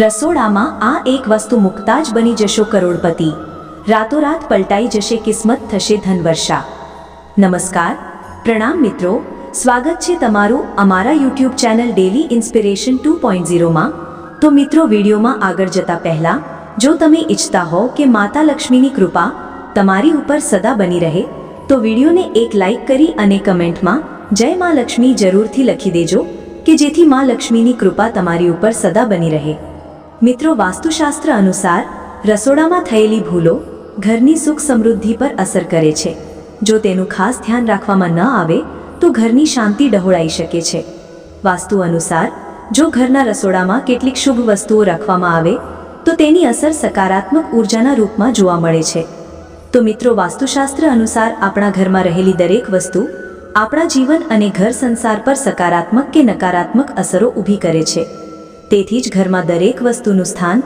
રસોડામાં આ એક વસ્તુ મૂકતા જ બની જશો કરોડપતિ. રાતોરાત પલટાઈ જશે કિસ્મત થશે ધનવર્ષા. નમસ્કાર, પ્રણામ મિત્રો, સ્વાગત છે તમારું અમારા YouTube channel daily inspiration two point ઝીરોમાં. તો મિત્રો વિડીયોમાં આગળ જતા પહેલાં, જો તમે ઈચ્છતા હો કે માતા લક્ષ્મીની કૃપા તમારી ઉપર સદા બની રહે, તો વિડીયોને એક લાઈક કરી અને કમેન્ટમાં જય માં લક્ષ્મી જરૂરથી લખી દેજો કે જેથી માં લક્ષ્મીની કૃપા તમારી ઉપર સદા બની રહે. મિત્રો વાસ્તુશાસ્ત્ર અનુસાર, રસોડામાં થયેલી ભૂલો ઘરની સુખ સમૃદ્ધિ પર અસર કરે છે. જો તેનું ખાસ ધ્યાન રાખવામાં ન આવે, તો ઘરની શાંતિ ડહોળાઈ શકે છે. વાસ્તુ અનુસાર, જો ઘરના રસોડામાં કેટલીક શુભ વસ્તુઓ રાખવામાં આવે, તો તેની અસર સકારાત્મક ઉર્જાના રૂપમાં જોવા મળે છે. તો મિત્રો વાસ્તુશાસ્ત્ર અનુસાર આપણા ઘરમાં રહેલી દરેક વસ્તુ, આપણા જીવન અને ઘર સંસાર પર સકારાત્મક કે નકારાત્મક અસરો ઊભી કરે છે. તેથી જ ઘરમાં દરેક વસ્તુનું સ્થાન,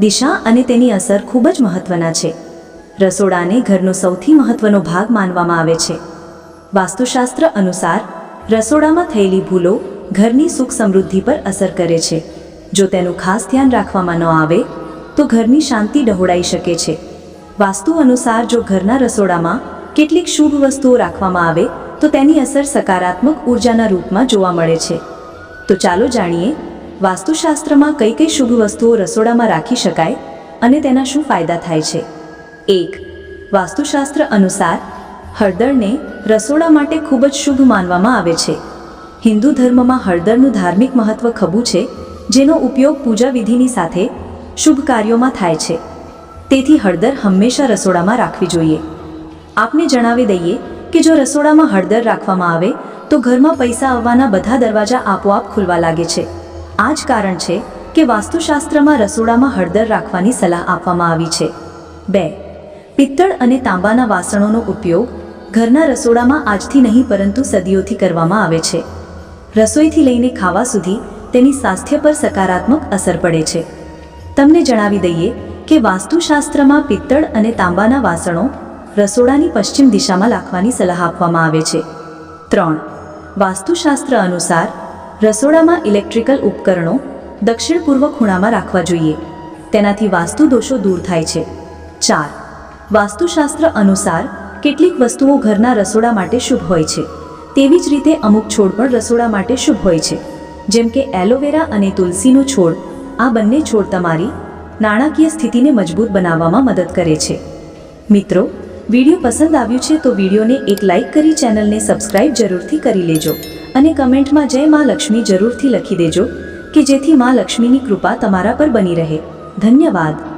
દિશા અને તેની અસર ખૂબ જ મહત્વના છે. રસોડાને ઘરનો સૌથી મહત્વનો ભાગ માનવામાં આવે છે. વાસ્તુશાસ્ત્ર અનુસાર, રસોડામાં થયેલી ભૂલો ઘરની સુખ સમૃદ્ધિ પર અસર કરે છે. જો તેનું ખાસ ધ્યાન રાખવામાં ન આવે, તો ઘરની શાંતિ ડહોળાઈ શકે છે. વાસ્તુ અનુસાર જો ઘરના રસોડામાં કેટલીક શુભ વસ્તુઓ રાખવામાં આવે, તો તેની અસર સકારાત્મક ઉર્જાના રૂપમાં જોવા મળે છે. તો ચાલો જાણીએ વાસ્તુશાસ્ત્રમાં કઈ કઈ શુભ વસ્તુઓ રસોડામાં રાખી શકાય અને તેના શું ફાયદા થાય છે? એક, વાસ્તુશાસ્ત્ર અનુસાર હળદરને રસોડા માટે ખૂબ જ શુભ માનવામાં આવે છે. હિન્દુ ધર્મમાં હળદરનું ધાર્મિક મહત્વ ખબું છે, જેનો ઉપયોગ પૂજા વિધિની સાથે શુભ કાર્યોમાં થાય છે. તેથી હળદર હંમેશા રસોડામાં રાખવી જોઈએ. આપને જણાવી દઈએ કે જો રસોડામાં હળદર રાખવામાં આવે, તો ઘરમાં પૈસા આવવાના બધા દરવાજા આપોઆપ ખુલવા લાગે છે. આ જ કારણ છે કે વાસ્તુશાસ્ત્રમાં રસોડામાં હળદર રાખવાની સલાહ આપવામાં આવી છે. બે, પિત્તળ અને તાંબાના વાસણોનો ઉપયોગ ઘરના રસોડામાં આજથી નહીં પરંતુ સદીઓથી કરવામાં આવે છે. રસોઈથી લઈને ખાવા સુધી તેની સ્વાસ્થ્ય પર સકારાત્મક અસર પડે છે. તમને જણાવી દઈએ કે વાસ્તુશાસ્ત્રમાં પિત્તળ અને તાંબાના વાસણો રસોડાની પશ્ચિમ દિશામાં રાખવાની સલાહ આપવામાં આવે છે. ત્રણ, વાસ્તુશાસ્ત્ર અનુસાર રસોડામાં ઇલેક્ટ્રિકલ ઉપકરણો દક્ષિણ પૂર્વ ખૂણામાં રાખવા જોઈએ. તેનાથી વાસ્તુ દોષો દૂર થાય છે. ચાર. વાસ્તુશાસ્ત્ર અનુસાર કેટલીક વસ્તુઓ ઘરના રસોડા માટે શુભ હોય છે. તેવી જ રીતે અમુક છોડ પણ રસોડા માટે શુભ હોય છે. જેમ કે એલોવેરા અને તુલસીનો છોડ, આ બંને છોડ તમારી નાણાકીય સ્થિતિને મજબૂત બનાવવામાં મદદ કરે છે. મિત્રો, વીડિયો પસંદ આવ્યું છે તો વિડીયોને એક લાઇક કરી ચેનલને સબસ્ક્રાઇબ જરૂરથી કરી લેજો. અને કમેન્ટમાં જય મા લક્ષ્મી જરૂરથી લખી દેજો કે જેથી મા લક્ષ્મીની કૃપા તમારા પર બની રહે. ધન્યવાદ.